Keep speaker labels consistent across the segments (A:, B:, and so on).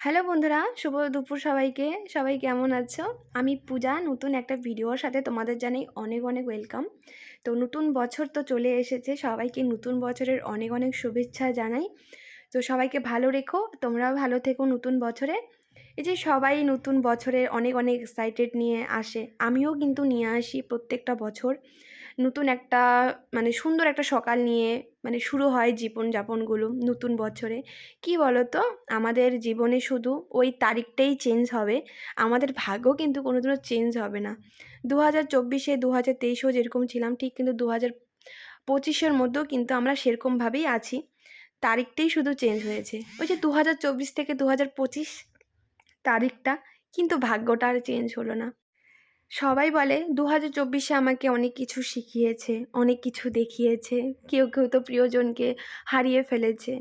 A: Hello বন্ধুরা, শুভ দুপুর সবাইকে। সবাই কেমন আছো? আমি পূজা, নতুন একটা ভিডিওর সাথে তোমাদের জানাই অনেক অনেক ওয়েলকাম। তো নতুন বছর তো চলে এসেছে, সবাইকে নতুন বছরের অনেক অনেক শুভেচ্ছা জানাই। তো সবাইকে ভালো রেখো, তোমরাও ভালো থেকো নতুন বছরে। এই যে সবাই নতুন বছরের অনেক অনেক এক্সাইটেড নিয়ে আসে, আমিও কিন্তু নিয়ে আসি প্রত্যেকটা বছর। নতুন একটা মানে সুন্দর একটা সকাল নিয়ে মানে শুরু হয় জীবনযাপনগুলো নতুন বছরে। কি বলো তো আমাদের জীবনে শুধু ওই তারিখটাই চেঞ্জ হবে। আমাদের ভাগ্য কিন্তু কোনোদিনও চেঞ্জ হবে না। দু হাজার চব্বিশে দু হাজার তেইশেও যেরকম ছিলাম, ঠিক কিন্তু দু হাজার পঁচিশের মধ্যেও কিন্তু আমরা সেরকমভাবেই আছি। তারিখটাই শুধু চেঞ্জ হয়েছে। ওই যে দু হাজার চব্বিশ থেকে দু হাজার পঁচিশ তারিখটা কিন্তু ভাগ্যটা আর চেঞ্জ হলো না। সবাই বলে দু হাজার চব্বিশে আমাকে অনেক কিছু শিখিয়েছে, অনেক কিছু দেখিয়েছে। কেউ কেউ তো প্রিয়জনকে হারিয়ে ফেলেছে।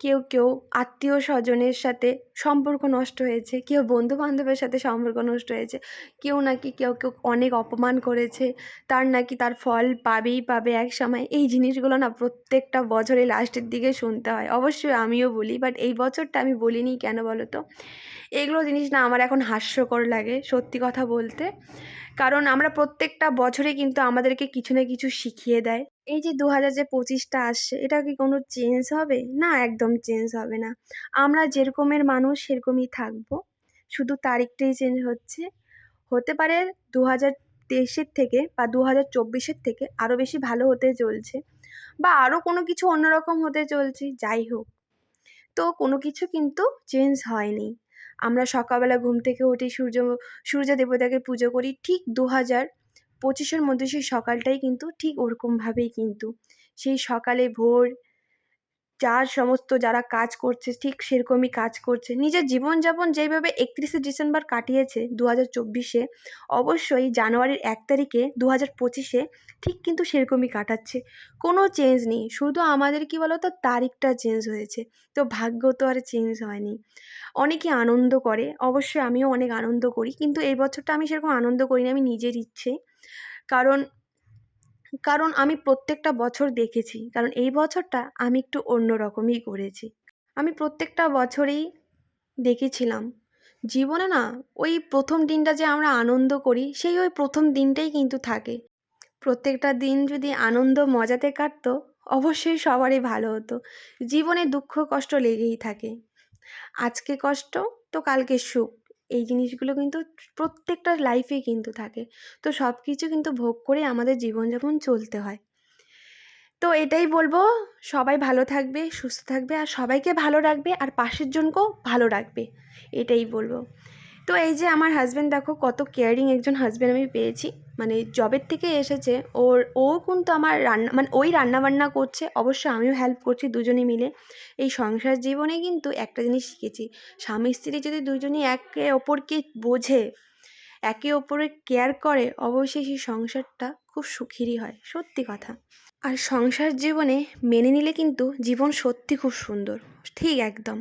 A: কেউ কেউ আত্মীয় স্বজনের সাথে সম্পর্ক নষ্ট হয়েছে। কেউ বন্ধু বান্ধবের সাথে সম্পর্ক নষ্ট হয়েছে। কেউ নাকি কেউ কেউ অনেক অপমান করেছে। তার নাকি তার ফল পাবেই পাবে এক সময় এই জিনিসগুলো না প্রত্যেকটা বছরে লাস্টের দিকে শুনতে হয়। অবশ্যই আমিও বলি বাট এই বছরটা আমি বলিনি কেন বলো তো? এগুলো জিনিস না আমার এখন হাস্যকর লাগে সত্যি কথা বলতে। কারণ আমরা প্রত্যেকটা বছরে কিন্তু আমাদেরকে কিছু না কিছু শিখিয়ে দেয়। এই যে দু হাজার যে পঁচিশটা আসছে, এটা কি কোনো চেঞ্জ হবে? না, একদম চেঞ্জ হবে না। আমরা যেরকমের মানুষ, সেরকমই থাকব। শুধু তারিখটাই চেঞ্জ হচ্ছে। হতে পারে দু হাজার তেইশের থেকে বা দু হাজার চব্বিশের থেকে আরও বেশি ভালো হতে চলছে বা আরও কোনো কিছু অন্যরকম হতে চলছে, যাই হোক। তো কোনো কিছু কিন্তু চেঞ্জ হয়নি। আমরা সকালবেলা ঘুম থেকে উঠি সূর্য সূর্য দেবতাকে পুজো করি, ঠিক দু হাজার পঁচিশের মধ্যে সেই সকালটাই কিন্তু ঠিক ওরকমভাবেই কিন্তু। সেই সকালে ভোর যার সমস্ত যারা কাজ করছে, ঠিক সেরকমই কাজ করছে। নিজের জীবনযাপন যেইভাবে একত্রিশে ডিসেম্বর কাটিয়েছে দু হাজার চব্বিশে, অবশ্যই জানুয়ারির এক তারিখে দু হাজার পঁচিশে ঠিক কিন্তু সেরকমই কাটাচ্ছে। কোনো চেঞ্জ নেই। শুধু আমাদের কি বলো তো তারিখটা চেঞ্জ হয়েছে। তো ভাগ্য তো আর চেঞ্জ হয়নি। অনেকে আনন্দ করে। অবশ্যই আমিও অনেক আনন্দ করি। কিন্তু এই বছরটা আমি সেরকম আনন্দ করি না আমি নিজের ইচ্ছে। কারণ কারণ আমি প্রত্যেকটা বছর দেখেছি, কারণ এই বছরটা আমি একটু অন্য রকমই করেছি। আমি প্রত্যেকটা বছরেই দেখেছিলাম। জীবনে না, ওই প্রথম দিনটা যে আমরা আনন্দ করি, সেই ওই প্রথম দিনটাই কিন্তু থাকে। প্রত্যেকটা দিন যদি আনন্দ মজাতে কাটতো, অবশ্যই সবারই ভালো হতো। জীবনে দুঃখ কষ্ট লেগেই থাকে। আজকে কষ্ট, তো কালকে সুখ। এই জিনিসগুলো কিন্তু প্রত্যেকটা লাইফে কিন্তু থাকে। তো সব কিছু কিন্তু ভোগ করে আমাদের জীবনযাপন চলতে হয়। তো এটাই বলব, সবাই ভালো থাকবে, সুস্থ থাকবে, আর সবাইকে ভালো রাখবে, আর পাশের জনকেও ভালো রাখবে। এটাই বলব। তো এই যে আমার হাজব্যান্ড দেখো কত কেয়ারিং একজন হাজব্যান্ড আমি পেয়েছি। মানে জবের থেকে এসেছে, ওর, ও কিন্তু আমার রান্না মানে ওই রান্নাবান্না করছে, অবশ্য আমিও হেল্প করছি দুজনে মিলে। এই সংসার জীবনে কিন্তু একটা জিনিস শিখেছি, স্বামী স্ত্রী যদি দুজনই একে অপরকে বোঝে, একে অপরের কেয়ার করে, অবশ্যই সেই সংসারটা খুব সুখেরই হয়, সত্যি কথা। আর সংসার জীবনে মেনে নিলে কিন্তু জীবন সত্যি খুব সুন্দর, ঠিক একদম।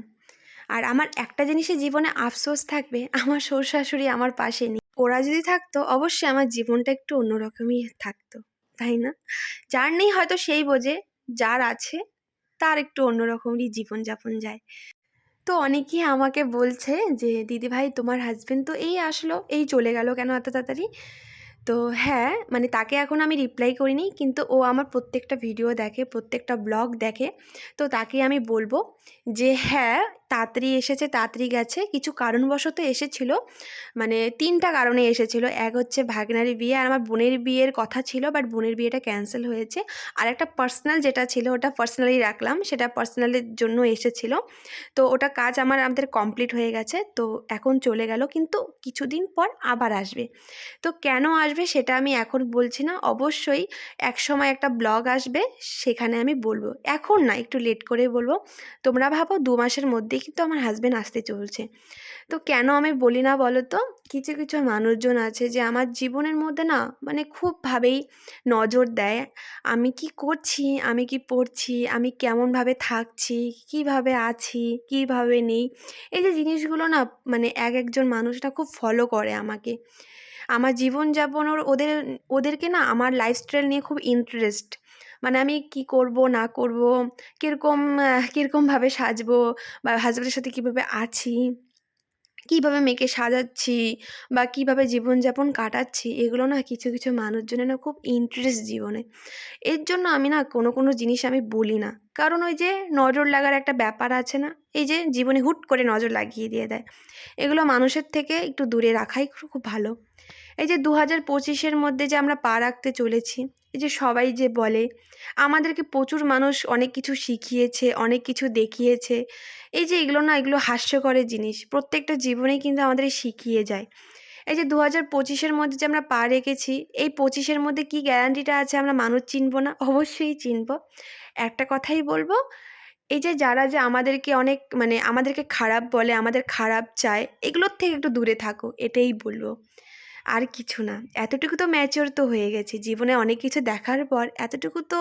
A: আর আমার একটা জিনিসে জীবনে আফসোস থাকবে, আমার শ্বশুর শাশুড়ি আমার পাশে নেই। ওরা যদি থাকতো, অবশ্যই আমার জীবনটা একটু অন্যরকমই থাকতো, তাই না? যার নেই হয়তো সেই বোঝে, যার আছে, তার একটু অন্যরকমই জীবনযাপন যায়। তো অনেকেই আমাকে বলছে যে দিদিভাই তোমার হাজবেন্ড তো এই আসলো, এই চলে গেল কেন এত তাড়াতাড়ি? তো হ্যাঁ মানে তাকে এখন আমি রিপ্লাই করিনি, কিন্তু ও আমার প্রত্যেকটা ভিডিও দেখে, প্রত্যেকটা ব্লগ দেখে, তো তাকে আমি বলব যে হ্যাঁ তাড়াতাড়ি এসেছে, তাড়াতাড়ি গেছে। কিছু কারণবশত এসেছিল মানে তিনটা কারণে এসেছিল। এক হচ্ছে ভাগনারি বিয়ে আর আমার বোনের বিয়ের কথা ছিল বাট বোনের বিয়েটা ক্যান্সেল হয়েছে। আর একটা পার্সোনাল যেটা ছিল, ওটা পার্সোনালি রাখলাম, সেটা পার্সোনালের জন্য এসেছিল। তো ওটা কাজ আমার, আমাদের কমপ্লিট হয়ে গেছে। তো এখন চলে গেল, কিন্তু কিছুদিন পর আবার আসবে। তো কেন আসবে সেটা আমি এখন বলছি না। অবশ্যই এক সময় একটা ব্লগ আসবে, সেখানে আমি বলব। এখন না, একটু লেট করে বলব। তোমরা ভাবো দু মাসের মধ্যেই কিন্তু আমার হাজব্যান্ড আসতে চলছে। তো কেন আমি বলি না বলো তো কিছু কিছু মানুষজন আছে যে আমার জীবনের মধ্যে না মানে খুবভাবেই নজর দেয়। আমি কি করছি? আমি কি পড়ছি? আমি কেমনভাবে থাকছি? কীভাবে আছি? কীভাবে নেই? এই যে জিনিসগুলো না মানে এক একজন মানুষ না খুব ফলো করে আমাকে। আমার জীবনযাপন ওদের, ওদেরকে না আমার লাইফস্টাইল নিয়ে খুব ইন্টারেস্ট মানে আমি কি করব, না করব, কীরকম কীরকমভাবে সাজবো বা হাজব্যান্ডের সাথে কীভাবে আছি, কীভাবে মেয়েকে সাজাচ্ছি বা কীভাবে জীবনযাপন কাটাচ্ছি, এগুলো না কিছু কিছু মানুষজনের না খুব ইন্টারেস্ট জীবনে। এর জন্য আমি না কোনো কোনো জিনিস আমি বলি না। কারণ ওই যে নজর লাগার একটা ব্যাপার আছে না, এই যে জীবনে হুট করে নজর লাগিয়ে দিয়ে দেয়। এগুলো মানুষের থেকে একটু দূরে রাখাই খুব ভালো। এই যে দু হাজার পঁচিশের মধ্যে যে আমরা পা রাখতে চলেছি, এই যে সবাই যে বলে, আমাদেরকে প্রচুর মানুষ অনেক কিছু শিখিয়েছে, অনেক কিছু দেখিয়েছে, এই যে এগুলো না এগুলো হাস্যকরের জিনিস, প্রত্যেকটা জীবনেই কিন্তু আমাদের শিখিয়ে যায়। এই যে দু হাজার পঁচিশের মধ্যে যে আমরা পা রেখেছি, এই পঁচিশের মধ্যে কি গ্যারান্টিটা আছে আমরা মানুষ চিনব না? অবশ্যই চিনব। একটা কথাই বলব, এই যে যারা যে আমাদেরকে অনেক মানে আমাদেরকে খারাপ বলে, আমাদের খারাপ চায়, এগুলোর থেকে একটু দূরে থাকো, এটাই বলব। আর কিছু না। এতটুকু তো ম্যাচিওর তো হয়ে গেছে। জীবনে অনেক কিছু দেখার পর এতটুকু তো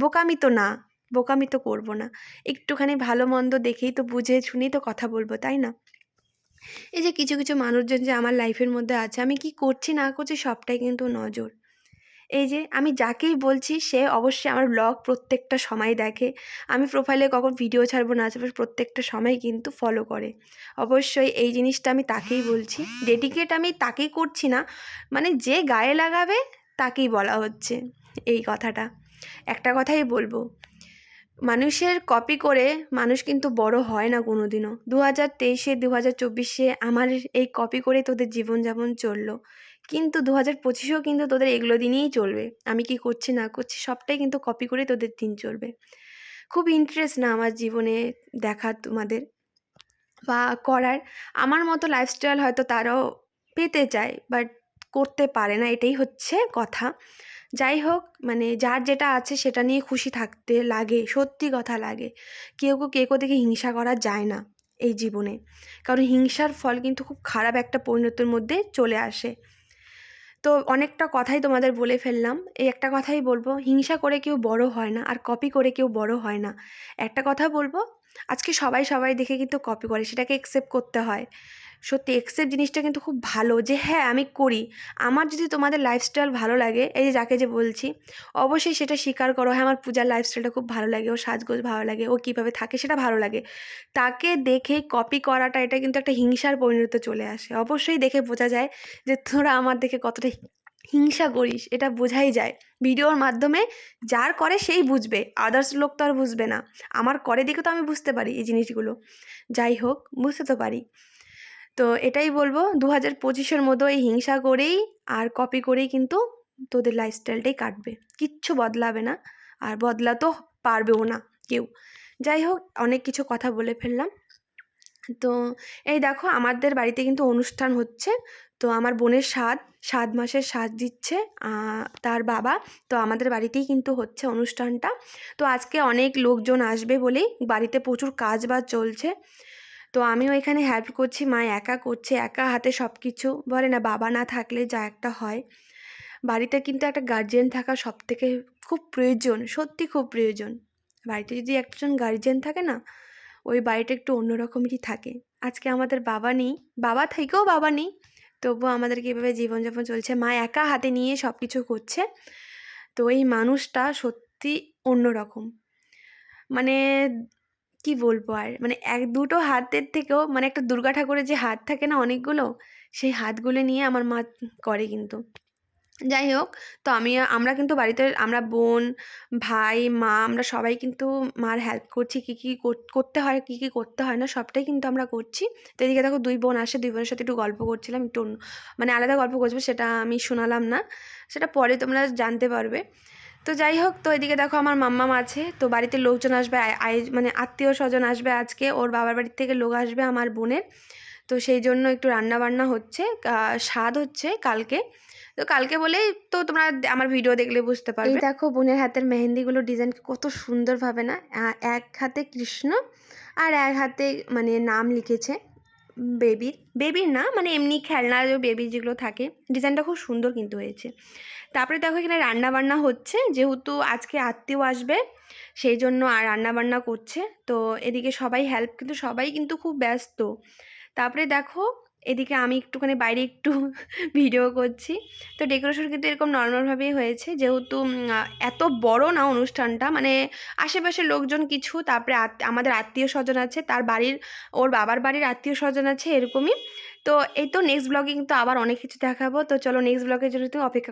A: বোকামি তো না, বোকামি তো করব না। একটুখানি ভালো মন্দ দেখেই তো বুঝে শুনেই তো কথা বলব, তাই না? এই যে কিছু কিছু মানুষজন যে আমার লাইফের মধ্যে আছে, আমি কি করছি না করছি সবটাই কিন্তু নজর। এই যে আমি যাকেই বলছি, সে অবশ্যই আমার ব্লগ প্রত্যেকটা সময় দেখে। আমি প্রোফাইলে কখন ভিডিও ছাড়বো না ছাড়বো, প্রত্যেকটা সময় কিন্তু ফলো করে। অবশ্যই এই জিনিসটা আমি তাকেই বলছি। ডেডিকেট আমি তাকেই করছি না মানে যে গায়ে লাগাবে তাকেই বলা হচ্ছে এই কথাটা। একটা কথাই বলব, মানুষের কপি করে মানুষ কিন্তু বড় হয় না কোনো দিনও দু হাজার তেইশে দু হাজার চব্বিশে আমার এই কপি করে তোদের জীবনযাপন চলল। কিন্তু দু হাজার পঁচিশেও কিন্তু তোদের এগুলো দিনেই চলবে। আমি কি করছি, না করছি, সবটাই কিন্তু কপি করে তোদের দিন চলবে। খুব ইন্টারেস্ট না আমার জীবনে দেখার তোমাদের বা করার। আমার মতো লাইফস্টাইল হয়তো তারাও পেতে চায় বাট করতে পারে না, এটাই হচ্ছে কথা। যাই হোক মানে যার যেটা আছে সেটা নিয়ে খুশি থাকতে লাগে, সত্যি কথা লাগে। কেউ কেউ কেউ দেখে হিংসা করা যায় না এই জীবনে। কারণ হিংসার ফল কিন্তু খুব খারাপ একটা পরিণতির মধ্যে চলে আসে। তো অনেকটা কথাই তোমাদের বলে ফেললাম। এই একটা কথাই বলব, হিংসা করে কেউ বড় হয় না আর কপি করে কেউ বড় হয় না। একটা কথা বলব, আজকে সবাই সবাই দেখে কিন্তু কপি করে, সেটাকে অ্যাকসেপ্ট করতে হয়। সত্যি অ্যাকসেপ্ট জিনিসটা কিন্তু খুব ভালো যে হ্যাঁ আমি করি। আমার যদি তোমাদের লাইফস্টাইল ভালো লাগে, এই যে যাকে যে বলছি, অবশ্যই সেটা স্বীকার করো। হ্যাঁ আমার পূজার লাইফস্টাইলটা খুব ভালো লাগে ও সাজগোজ ভালো লাগে, ও কীভাবে থাকে সেটা ভালো লাগে। তাকে দেখে কপি করাটা, এটা কিন্তু একটা হিংসার পরিণত চলে আসে। অবশ্যই দেখে বোঝা যায় যে তোরা আমার দেখে কতটা হিংসা করিস, এটা বোঝাই যায়। ভিডিওর মাধ্যমে যার করে সেই বুঝবে আদার্স লোক তো আর বুঝবে না। আমার করে দেখে তো আমি বুঝতে পারি এই জিনিসগুলো। যাই হোক, বুঝতে তো পারি। তো এটাই বলব দু হাজার পঁচিশের মতো এই হিংসা করেই আর কপি করেই কিন্তু তোদের লাইফস্টাইলটাই কাটবে। কিচ্ছু বদলাবে না, আর বদলাতেও পারবেও না কেউ। যাই হোক, অনেক কিছু কথা বলে ফেললাম। তো এই দেখো, আমাদের বাড়িতে কিন্তু অনুষ্ঠান হচ্ছে। তো আমার বোনের স্বাদ সাত মাসের স্বাদ দিচ্ছে তার বাবা। তো আমাদের বাড়িতেই কিন্তু হচ্ছে অনুষ্ঠানটা। তো আজকে অনেক লোকজন আসবে বলেই বাড়িতে প্রচুর কাজ বাজ চলছে। তো আমিও এখানে হেল্প করছি, মা একা করছে, একা হাতে সব কিছু বলে না, বাবা না থাকলে যা একটা হয়। বাড়িতে কিন্তু একটা গার্জিয়ান থাকা সব থেকে খুব প্রয়োজন, সত্যি খুব প্রয়োজন। বাড়িতে যদি একজন গার্জিয়ান থাকে না, ওই বাড়িটা একটু অন্যরকমেরই থাকে। আজকে আমাদের বাবা নেই, বাবা থেকেও বাবা নেই, তবুও আমাদেরকে এভাবে জীবনযাপন চলছে। মা একা হাতে নিয়ে সব কিছু করছে, তো এই মানুষটা সত্যি অন্যরকম। মানে কি বলব আর? মানে এক দুটো হাতের থেকেও মানে একটা দুর্গা ঠাকুরের যে হাত থাকে না অনেকগুলো, সেই হাতগুলো নিয়ে আমার মা করে কিন্তু। যাই হোক, তো আমি, আমরা কিন্তু বাড়িতে, আমরা বোন, ভাই, মা, আমরা সবাই কিন্তু মার হেল্প করছি, কী কী করতে হয়, কী কী করতে হয় না, সবটাই কিন্তু আমরা করছি। তো এদিকে দেখো দুই বোন আসে, দুই বোনের সাথে একটু গল্প করছিলাম, একটু মানে আলাদা গল্প করছিলাম সেটা আমি শোনালাম না। সেটা পরে তোমরা জানতে পারবে। তো যাই হোক তো এদিকে দেখো আমার মাম্মাম আছে। তো বাড়িতে লোকজন আসবে মানে আত্মীয় স্বজন আসবে আজকে। ওর বাবার বাড়ির থেকে লোক আসবে আমার বোনের। তো সেই জন্য একটু রান্না বান্না হচ্ছে স্বাদ হচ্ছে কালকে। তো কালকে বলেই তো তোমরা আমার ভিডিও দেখলে বুঝতে পারবে। দেখো বোনের হাতের মেহেন্দিগুলো ডিজাইন কত সুন্দরভাবে না? এক হাতে কৃষ্ণ আর এক হাতে মানে নাম লিখেছে। বেবির বেবির না মানে এমনি খেলনা বেবি যেগুলো থাকে, ডিজাইনটা খুব সুন্দর কিন্তু হয়েছে। তারপরে দেখো এখানে রান্নাবান্না হচ্ছে, যেহেতু আজকে আত্মীয় আসবে, সেই জন্য আর রান্নাবান্না করছে। তো এদিকে সবাই হেল্প কিন্তু সবাই কিন্তু খুব ব্যস্ত। তারপরে দেখো এদিকে আমি একটুখানি বাইরে একটু ভিডিও করছি। তো ডেকোরেশন কিন্তু এরকম নর্মালভাবেই হয়েছে। যেহেতু এত বড় না অনুষ্ঠানটা মানে আশেপাশের লোকজন কিছু, তারপরে আমাদের আত্মীয় স্বজন আছে, তার বাড়ির, ওর বাবার বাড়ির আত্মীয় স্বজন আছে এরকমই। তো এই তো নেক্সট ব্লগে কিন্তু আবার অনেক কিছু দেখাবো। তো চলো নেক্সট ব্লগের জন্য তুমি অপেক্ষা